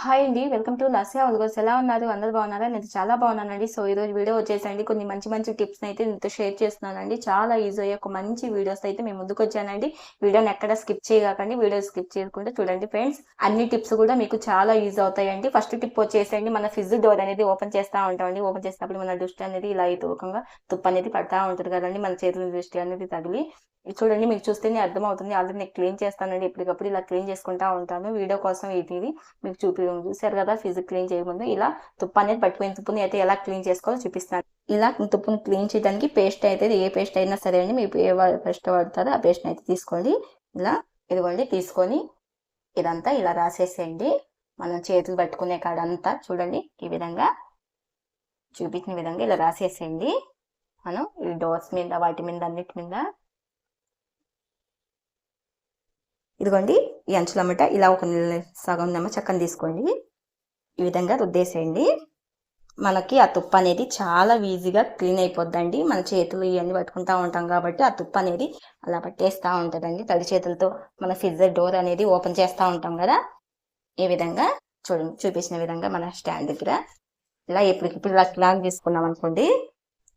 Hi అండి welcome to Lasya algos ఎలా ఉన్నారు? అందరు బాగున్నారా? నేను చాలా బాగున్నానండి. సో ఈరోజు వీడియో వచ్చేసండి కొన్ని మంచి మంచి టిప్స్ అయితే మీతో షేర్ చేస్తున్నానండి. చాలా ఈజీ అయ్యే ఒక మంచి వీడియోస్ అయితే మేము ముందుకు వచ్చానండి. వీడియోని ఎక్కడ స్కిప్ చేయకండి. వీడియో స్కిప్ చేయకుండా చూడండి ఫ్రెండ్స్ అన్ని టిప్స్ కూడా మీకు చాలా ఈజీ అవుతాయండి. ఫస్ట్ టిప్ వచ్చేసండి మన ఫ్రిడ్జ్ డోర్ అనేది ఓపెన్ చేస్తూ ఉంటామండి. ఓపెన్ చేసినప్పుడు మన దృష్టి అనేది ఇలా తూకంగా తుప్పు అనేది పడతా ఉంటుంది కదండి. మన చేతుల దృష్టి అనేది తగిలి. చూడండి మీకు చూస్తేనే అర్థమవుతుంది. ఆల్రెడీ నేను క్లీన్ చేస్తానండి. ఎప్పటికప్పుడు ఇలా క్లీన్ చేసుకుంటా ఉంటాను. వీడియో కోసం ఇది ఇది మీకు చూపి చూసారు కదా ఫిజిక్ క్లీన్ చేయకముందు ఇలా తుప్పు అనేది పట్టుకుని తుప్పుని అయితే ఎలా క్లీన్ చేసుకోవాలో చూపిస్తాను. ఇలా తుప్పును క్లీన్ చేయడానికి పేస్ట్ అయితే ఏ పేస్ట్ అయినా సరే అండి మీకు ఏ పేస్ట్ పడుతుందో ఆ పేస్ట్ అయితే తీసుకోండి. ఇలా ఇదిగోండి తీసుకొని ఇదంతా ఇలా రాసేసేయండి. మనం చేతులు పట్టుకునే కాడంతా చూడండి ఈ విధంగా చూపించిన విధంగా ఇలా రాసేసేయండి. మనం ఈ డోర్స్ మీద వాటి మీద అన్నిటి మీద ఇదిగోండి ఈ అంచులమ్మట ఇలా ఒక సగం నమ్మ చక్కని తీసుకోండి. ఈ విధంగా రుద్దేసేయండి. మనకి ఆ తుప్ప అనేది చాలా ఈజీగా క్లీన్ అయిపోద్దండి. మన చేతులు ఇవన్నీ పట్టుకుంటా ఉంటాం కాబట్టి ఆ తుప్ప అనేది అలా పట్టేస్తూ ఉంటుందండి. తడి చేతులతో మన ఫ్రిడ్జర్ డోర్ అనేది ఓపెన్ చేస్తూ ఉంటాం కదా. ఈ విధంగా చూడండి చూపించిన విధంగా మన స్టాండ్ దగ్గర ఇలా ఎప్పటికిప్పుడు ఇలా క్లాన్ తీసుకున్నాం అనుకోండి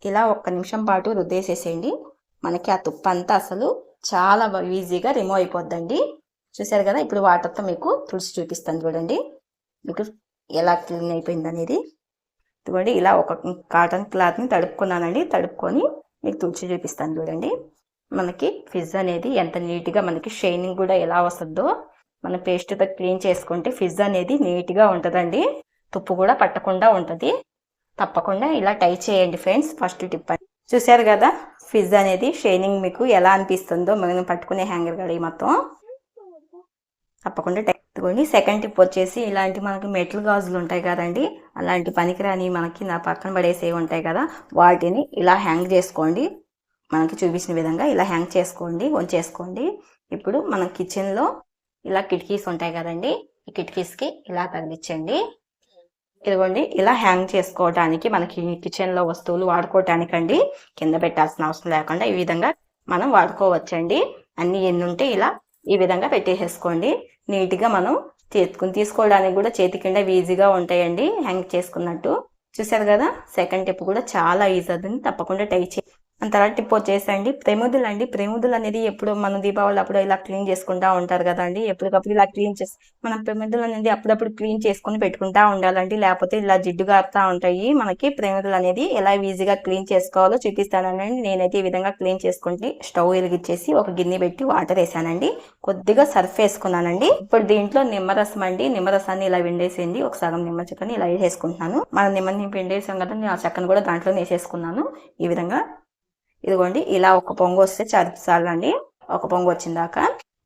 ఇలా ఒక్క నిమిషం పాటు రుద్దేసేసేయండి. మనకి ఆ తుప్ప అంతా అసలు చాలా ఈజీగా రిమూవ్ అయిపోద్దండి. చూసారు కదా ఇప్పుడు వాటర్తో మీకు తుడిచి చూపిస్తాను చూడండి. మీకు ఎలా క్లీన్ అయిపోయింది అనేది. చూడండి ఇలా ఒక కాటన్ క్లాత్ని తడుపుకున్నానండి. తడుపుకొని మీకు తుడిచి చూపిస్తాను చూడండి. మనకి ఫిజ్ అనేది ఎంత నీట్గా మనకి షైనింగ్ కూడా ఎలా వస్తుందో. మన పేస్ట్తో క్లీన్ చేసుకుంటే ఫిజ్ అనేది నీట్గా ఉంటుందండి. తుప్పు కూడా పట్టకుండా ఉంటుంది. తప్పకుండా ఇలా టై చేయండి ఫ్రెండ్స్. ఫస్ట్ టిప్ చూసారు కదా ఫిజ్ అనేది షైనింగ్ మీకు ఎలా అనిపిస్తుందో మనం పట్టుకునే హ్యాంగర్ కడిగి మొత్తం. తప్పకుండా తెచ్చుకోండి సెకండ్ టిప్ వచ్చేసి ఇలాంటి మనకి మెటల్ గాజులు ఉంటాయి కదండి అలాంటి పనికిరాని మనకి నా పక్కన పడేసేవి ఉంటాయి కదా వాటిని ఇలా హ్యాంగ్ చేసుకోండి. మనకి చూపించిన విధంగా ఇలా హ్యాంగ్ చేసుకోండి వంచేసుకోండి ఇప్పుడు మన కిచెన్లో ఇలా కిటికీస్ ఉంటాయి కదండి ఈ కిటికీస్కి ఇలా తగిలించండి. ఇదిగోండి ఇలా హ్యాంగ్ చేసుకోవడానికి మనకి కిచెన్లో వస్తువులు వాడుకోవటానికండి కింద పెట్టాల్సిన అవసరం లేకుండా ఈ విధంగా మనం వాడుకోవచ్చండి. అన్ని ఎన్ని ఉంటే ఇలా ఈ విధంగా పెట్టేసేసుకోండి. నీట్గా మనం చేతుకుని తీసుకోవడానికి కూడా చేతి కింద ఈజీగా ఉంటాయండి హ్యాంగ్ చేసుకున్నట్టు. చూసారు కదా సెకండ్ టిప్ కూడా చాలా ఈజీ అవుతుంది తప్పకుండా ట్రై చేయండి. అంత తర్వాత టిప్ వచ్చేసండి. ప్రేముదులు అండి ప్రేముదులు అనేది ఎప్పుడు మనం దీపావళి అప్పుడు ఇలా క్లీన్ చేసుకుంటా ఉంటారు కదండి. ఎప్పటికప్పుడు ఇలా క్లీన్ చేసి మనం ప్రేముదులు అనేది అప్పుడప్పుడు క్లీన్ చేసుకుని పెట్టుకుంటా ఉండాలండి. లేకపోతే ఇలా జిడ్డు గారుతా ఉంటాయి. మనకి ప్రేముదులు అనేది ఎలా ఈజీగా క్లీన్ చేసుకోవాలో చూపిస్తానండి. నేనైతే ఈ విధంగా క్లీన్ చేసుకుంటే స్టవ్ వెలిగించేసి ఒక గిన్నె పెట్టి వాటర్ వేసానండి. కొద్దిగా సర్ఫ్ వేసుకున్నానండి. ఇప్పుడు దీంట్లో నిమ్మరసం అండి. నిమ్మరసాన్ని ఇలా విండేసేయండి ఒక సగం నిమ్మ చెక్కని ఇలా వేసేసుకుంటున్నాను. మనం నిమ్మని పిండేసాం కదా నేను ఆ చెక్కను కూడా దాంట్లో వేసేసుకున్నాను. ఈ విధంగా ఇదిగోండి ఇలా ఒక పొంగు వస్తే చాలండి. ఒక పొంగు వచ్చిందాక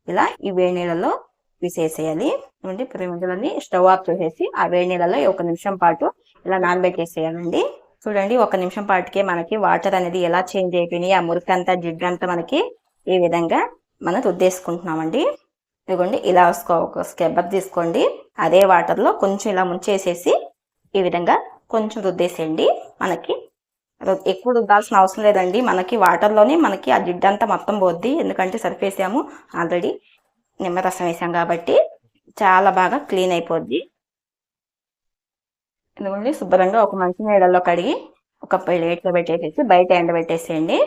ఇలా ఈ వేడి నీళ్ళలో విసేసేయాలి ఏమంటే పిరమిదలని స్టవ్ ఆఫ్ చేసేసి ఆ వేడి నీళ్ళలో ఒక నిమిషం పాటు ఇలా నానబెట్టేసేయాలండి. చూడండి ఒక నిమిషం పాటుకే మనకి వాటర్ అనేది ఎలా చేంజ్ అయిపోయినాయి. ఆ మురికి జిడ్డంతా అంతా మనకి ఈ విధంగా మనం రుద్దేసుకుంటున్నామండి. ఇదిగోండి ఇలా ఒక స్కెబ్బర్ తీసుకోండి. అదే వాటర్లో కొంచెం ఇలా ముంచేసేసి ఈ విధంగా కొంచెం రుద్దేసేయండి. మనకి ఎక్కువ రుద్దాల్సిన అవసరం లేదండి. మనకి వాటర్లోనే మనకి ఆ జిడ్డంతా మొత్తం పోద్ది. ఎందుకంటే సరిపేసాము ఆల్రెడీ నిమ్మరసం వేసాం కాబట్టి చాలా బాగా క్లీన్ అయిపోద్ది. ఎందుకంటే శుభ్రంగా ఒక మంచి నీడల్లో కడిగి ఒక ప్లేట్లో పెట్టేసేసి బయట ఎండబెట్టేసేయండి.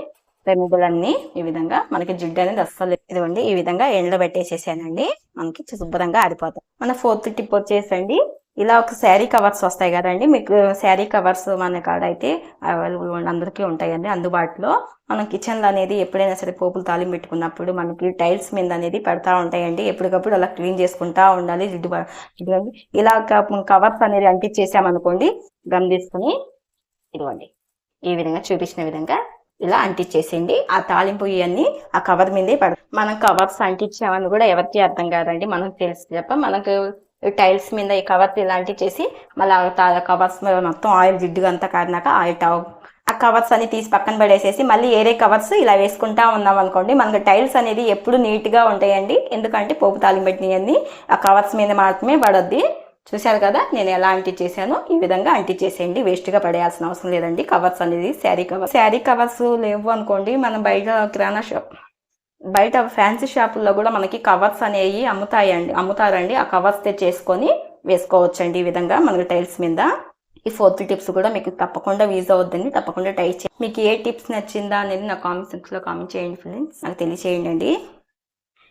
రెమిదులన్నీ ఈ విధంగా మనకి జిడ్డు అనేది అస్సలు ఇదిగోండి ఈ విధంగా ఎండలో పెట్టేసేసానండి. మనకి శుభ్రంగా ఆడిపోతాం మన ఫోర్త్ టిప్ వచ్చేసండి. ఇలా ఒక శారీ కవర్స్ వస్తాయి కదండి. మీకు శారీ కవర్స్ మన కాడ అయితే అవైలబుల్ అందరికీ ఉంటాయండి అందుబాటులో. మనం కిచెన్లో అనేది ఎప్పుడైనా సరే పోపులు తాలింపు పెట్టుకున్నప్పుడు మనకి టైల్స్ మీద అనేది పెడతా ఉంటాయండి. ఎప్పటికప్పుడు అలా క్లీన్ చేసుకుంటా ఉండాలి. జిడ్డు ఒక ఇలా కవర్స్ అనేది అంటించేసామనుకోండి గమ్ తీసుకుని ఇదిగోండి ఈ విధంగా చూపించిన విధంగా ఇలా అంటించేసింది ఆ తాలింపు ఇవన్నీ ఆ కవర్ మీదే పడ మనం కవర్స్ అంటించామని కూడా ఎవరికి అర్థం కాదండి. మనకు తెలిసి తప్ప మనకు టైల్స్ మీద ఈ కవర్స్ ఇలాంటివి చేసి మళ్ళీ కవర్స్ మొత్తం ఆయిల్ జిడ్డుగా అంతా కారినాక ఆయిల్ ఆ కవర్స్ అన్ని తీసి పక్కన పడేసేసి మళ్ళీ ఏరే కవర్స్ ఇలా వేసుకుంటా ఉన్నాం అనుకోండి మనకు టైల్స్ అనేది ఎప్పుడు నీట్గా ఉంటాయండి. ఎందుకంటే పోపు తాలింపు ఆ కవర్స్ మీద మాత్రమే పడొద్ది. చూశారు కదా నేను ఎలా అంటి చేశాను? ఈ విధంగా అంటి చేసేయండి. వేస్ట్గా పడేయాల్సిన అవసరం లేదండి. కవర్స్ అనేది శారీ కవర్ శారీ కవర్స్ లేవు అనుకోండి మనం బయట కిరాణా షాప్ బయట ఫ్యాన్సీ షాపుల్లో కూడా మనకి కవర్స్ అనేవి అమ్ముతాయండి అమ్ముతారండి. ఆ కవర్స్ తెచ్చేసుకొని వేసుకోవచ్చండి ఈ విధంగా మనకి టైల్స్ మీద. ఈ ఫోర్త్ టిప్స్ కూడా మీకు తప్పకుండా యూజ్ అవుద్దండి తప్పకుండా ట్రై చేయండి. మీకు ఏ టిప్స్ నచ్చిందా అనేది నా కామెంట్ సెక్షన్లో కామెంట్ చేయండి ఫ్రెండ్స్. నాకు తెలియచేయండి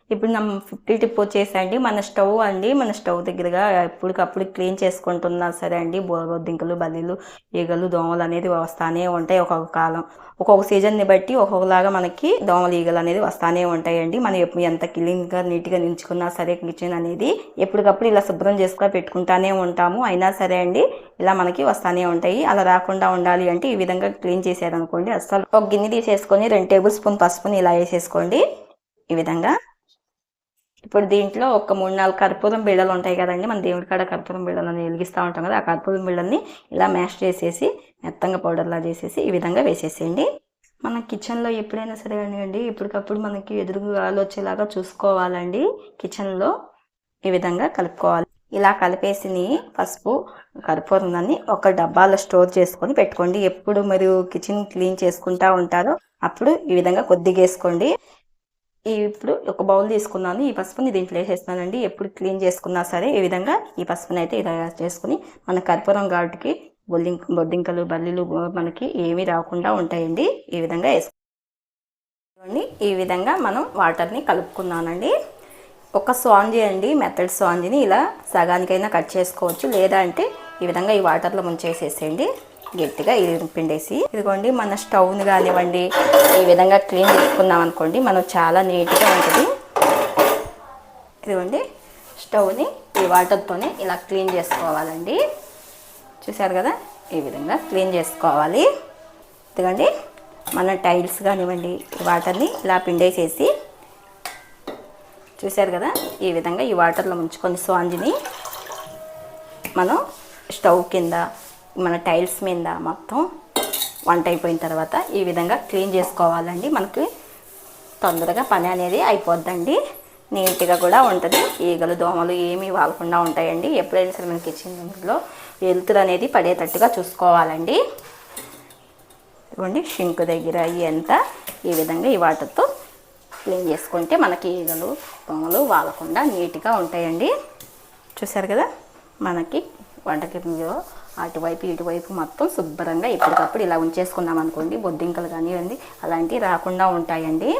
ఇప్పుడు నా ఫిఫ్టీ టిప్ వచ్చేసండి. మన స్టవ్ అండి. మన స్టవ్ దగ్గరగా ఎప్పటికప్పుడు క్లీన్ చేసుకుంటున్నా సరే అండి. బొద్దింకలు బల్లీలు ఈగలు దోమలు అనేది వస్తానే ఉంటాయి ఒక్కొక్క కాలం. ఒక్కొక్క సీజన్ని బట్టి ఒక్కొక్కలాగా మనకి దోమలు ఈగలు అనేది వస్తానే ఉంటాయండి. మనం ఎప్పుడు ఎంత క్లీన్గా నీట్గా నించుకున్నా సరే కిచెన్ అనేది ఎప్పటికప్పుడు ఇలా శుభ్రం చేసుకుని పెట్టుకుంటానే ఉంటాము. అయినా సరే అండి ఇలా మనకి వస్తానే ఉంటాయి. అలా రాకుండా ఉండాలి అంటే ఈ విధంగా క్లీన్ చేసేదనుకోండి అసలు ఒక గిన్నె తీసేసుకొని రెండు టేబుల్ స్పూన్ పసుపుని ఇలా వేసేసుకోండి. ఈ విధంగా ఇప్పుడు దీంట్లో ఒక మూడు నాలుగు కర్పూరం బిళ్ళలు ఉంటాయి కదండి. మన దేవుడి కాడ కర్పూరం బిళ్ళలని వెలిగిస్తూ ఉంటాం కదా. ఆ కర్పూరం బిళ్ళని ఇలా మ్యాష్ చేసేసి మెత్తంగా పౌడర్లా చేసేసి ఈ విధంగా వేసేసేయండి. మన కిచెన్లో ఎప్పుడైనా సరే కానివ్వండి ఇప్పటికప్పుడు మనకి ఎదురుగాలు వచ్చేలాగా చూసుకోవాలండి. కిచెన్లో ఈ విధంగా కలుపుకోవాలి. ఇలా కలిపేసి పసుపు కర్పూరం ఒక డబ్బాలో స్టోర్ చేసుకొని పెట్టుకోండి. ఎప్పుడు మీరు కిచెన్ క్లీన్ చేసుకుంటా ఉంటారో అప్పుడు ఈ విధంగా కొద్దిగా వేసుకోండి. ఇప్పుడు ఒక బౌల్ తీసుకున్నాను. ఈ పసుపుని దీంట్లో వేసేస్తున్నానండి ఎప్పుడు క్లీన్ చేసుకున్నా సరే ఈ విధంగా ఈ పసుపుని అయితే ఇలా చేసుకుని మన కర్పూరం ఘాటుకి బొల్లింక బొద్దింకలు బల్లీలు మనకి ఏమీ రాకుండా ఉంటాయండి. ఈ విధంగా వేసుకోండి ఈ విధంగా మనం వాటర్ని కలుపుకున్నానండి. ఒక స్వాంజీ అండి మెథడ్ స్వాంజీని ఇలా సగానికైనా కట్ చేసుకోవచ్చు. లేదా అంటే ఈ విధంగా ఈ వాటర్లో ముంచేసేసేయండి. గట్టిగా ఇది పిండేసి ఇదిగోండి మన స్టవ్ని కానివ్వండి ఈ విధంగా క్లీన్ చేసుకున్నాం అనుకోండి మనం చాలా నీట్గా ఉంటుంది. ఇదిగోండి స్టవ్ని ఈ వాటర్తోనే ఇలా క్లీన్ చేసుకోవాలండి. చూసారు కదా ఈ విధంగా క్లీన్ చేసుకోవాలి. ఇదిగోండి మన టైల్స్ కానివ్వండి ఈ వాటర్ని ఇలా పిండేసేసి చూసారు కదా ఈ విధంగా ఈ వాటర్లో ముంచుకొని స్వాంజిని మనం స్టవ్ కింద మన టైల్స్ మీద మొత్తం వంట అయిపోయిన తర్వాత ఈ విధంగా క్లీన్ చేసుకోవాలండి. మనకి తొందరగా పని అనేది అయిపోద్దండి. నీట్గా కూడా ఉంటుంది. ఈగలు దోమలు ఏమీ వాలకుండా ఉంటాయండి. ఎప్పుడైనా సరే మన కిచెన్లో వెలుతురు అనేది పడేటట్టుగా చూసుకోవాలండి. ఇవ్వండి షింక్ దగ్గర ఇవంతా ఈ విధంగా ఈ వాటర్తో క్లీన్ చేసుకుంటే మనకి ఈగలు దోమలు వాలకుండా నీట్గా ఉంటాయండి. చూసారు కదా? మనకి వంటకిలో అటువైపు ఇటువైపు మొత్తం శుభ్రంగా ఎప్పటికప్పుడు ఇలా ఉంచేసుకున్నాం అనుకోండి బొద్దింకలు కానివ్వండి అలాంటివి రాకుండా ఉంటాయండి.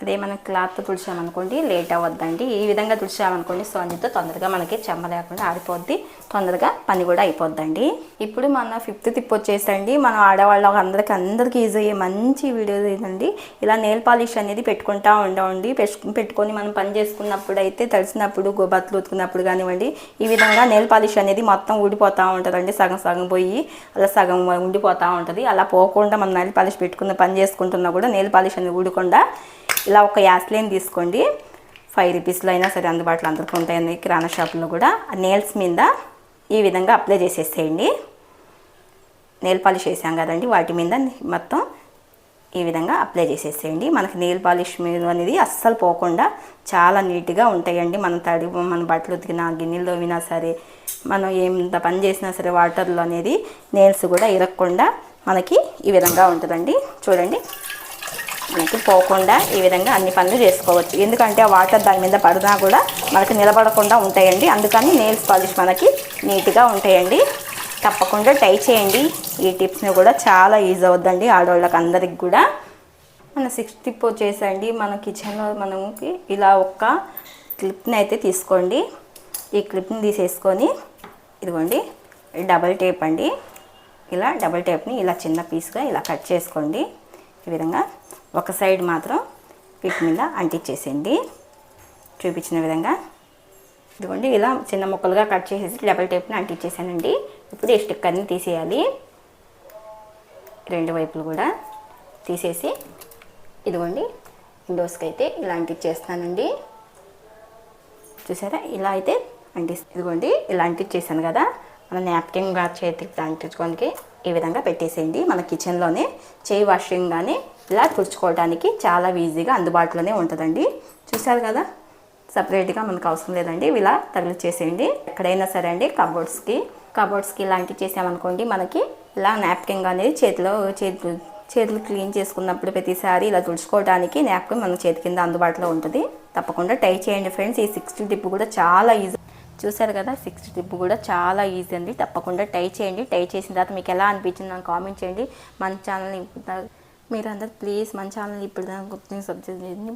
అదే మనం క్లాత్ తుడిచామనుకోండి లేట్ అవ్వద్దండి. ఈ విధంగా తుడిచామనుకోండి స్పంజితో తొందరగా మనకి చెమ్మ లేకుండా ఆరిపోద్ది. తొందరగా పని కూడా అయిపోద్దండి. ఇప్పుడు మన ఫిఫ్త్ టిప్ వచ్చేసండి మనం ఆడవాళ్ళ అందరికి అందరికీ ఈజీ అయ్యే మంచి వీడియో ఏంటండి ఇలా నెయిల్ పాలిష్ అనేది పెట్టుకుంటా ఉండవండి. పెట్టుకొని మనం పని చేసుకున్నప్పుడు అయితే తడిసినప్పుడు గోబత్తులు ఉతుకున్నప్పుడు కానివ్వండి ఈ విధంగా నెయిల్ పాలిష్ అనేది మొత్తం ఊడిపోతూ ఉంటుందండి. సగం సగం పోయి అలా సగం ఉండిపోతూ ఉంటుంది. అలా పోకుండా మనం నెయిల్ పాలిష్ పెట్టుకున్న పని చేసుకుంటున్నా కూడా నెయిల్ పాలిష్ అనేది ఊడకుండా ఇలా ఒక యాస్లైన్ తీసుకోండి. ఫైవ్ రూపీస్లో అయినా సరే అందుబాటులో అందరికీ ఉంటాయండి కిరాణా షాపులో కూడా. నేల్స్ మీద ఈ విధంగా అప్లై చేసేసేయండి. నెయిల్ పాలిష్ వేసాం కదండి వాటి మీద మొత్తం ఈ విధంగా అప్లై చేసేసేయండి. మనకి నెయిల్ పాలిష్ మీద అనేది అస్సలు పోకుండా చాలా నీట్గా ఉంటాయండి. మనం తడి మన బట్టలు ఉతికినా గిన్నెలు తోమినా సరే మనం ఎంత పని చేసినా సరే వాటర్లో అనేది నెయిల్స్ కూడా ఇరగకుండా మనకి ఈ విధంగా ఉంటుందండి. చూడండి. మనకి పోకుండా ఈ విధంగా అన్ని పనులు చేసుకోవచ్చు. ఎందుకంటే ఆ వాటర్ దాని మీద పడినా కూడా మనకి నిలబడకుండా ఉంటాయండి. అందుకని నెయిల్స్ పాలిష్ మనకి నీట్గా ఉంటాయండి. తప్పకుండా ట్రై చేయండి. ఈ టిప్స్ని కూడా చాలా ఈజీ అవుద్దండి ఆడవాళ్ళకి అందరికి కూడా. మన సిక్స్త్ టిప్ వచ్చేసండి మన కిచెన్లో మనకి ఇలా ఒక్క క్లిప్ని అయితే తీసుకోండి. ఈ క్లిప్ని తీసేసుకొని ఇదిగోండి డబల్ టేప్ అండి. ఇలా డబల్ టేప్ని ఇలా చిన్న పీస్గా ఇలా కట్ చేసుకోండి. ఈ విధంగా ఒక సైడ్ మాత్రం వీటి మీద అంటించేసేయండి చూపించిన విధంగా. ఇదిగోండి ఇలా చిన్న ముక్కలుగా కట్ చేసేసి డబల్ టేప్ని అంటించేసానండి ఇప్పుడు ఈ స్టిక్కర్ని తీసేయాలి. రెండు వైపులు కూడా తీసేసి ఇదిగోండి విండోస్కి అయితే ఇలా అంటించేస్తానండి చూసారా? ఇలా అయితే అంటి ఇదిగోండి ఇలా అంటించేసాను కదా. మన నాప్కిన్ చేతికి అంటించుకోనికి ఈ విధంగా పెట్టేసేయండి. మన కిచెన్లోనే చేయి వాషింగ్ కానీ ఇలా తుడుచుకోవడానికి చాలా ఈజీగా అందుబాటులోనే ఉంటుందండి. చూసారు కదా? సపరేట్గా మనకు అవసరం లేదండి. ఇలా తగిలిచ్చేసేయండి. ఎక్కడైనా సరే అండి కబోర్డ్స్కి కబోర్డ్స్కి ఇలాంటివి చేసామనుకోండి మనకి ఇలా నాప్కిన్ అనేది చేతిలో చేతులు చేతులు క్లీన్ చేసుకున్నప్పుడు ప్రతిసారి ఇలా తుడుచుకోవడానికి నాప్కిన్ మన చేతి కింద అందుబాటులో ఉంటుంది. తప్పకుండా ట్రై చేయండి ఫ్రెండ్స్. ఈ సిక్స్టీ టిప్ కూడా చాలా ఈజీ చూసారు కదా సిక్స్త్ టిప్ కూడా చాలా ఈజీ అండి. తప్పకుండా ట్రై చేయండి. ట్రై చేసిన తర్వాత మీకు ఎలా అనిపించింది నాకు కామెంట్ చేయండి. మన ఛానల్ని మీరందరూ ప్లీజ్ మన ఛానల్ని ఇప్పుడు దాకా కొద్దిగా సబ్జెక్ట్ చేయండి.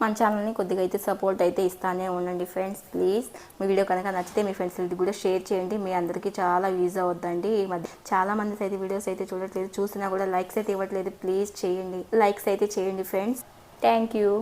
మన ఛానల్ని కొద్దిగా అయితే సపోర్ట్ అయితే ఇస్తానే ఉండండి ఫ్రెండ్స్ ప్లీజ్ మీ వీడియో కనుక నచ్చితే మీ ఫ్రెండ్స్ కూడా షేర్ చేయండి. మీ అందరికీ చాలా యూజ్ అవుద్దండి. ఈ మధ్య చాలా మంది అయితే వీడియోస్ అయితే చూడట్లేదు. చూసినా కూడా లైక్స్ అయితే ఇవ్వట్లేదు. ప్లీజ్ చేయండి. లైక్స్ అయితే చేయండి ఫ్రెండ్స్ థ్యాంక్ యూ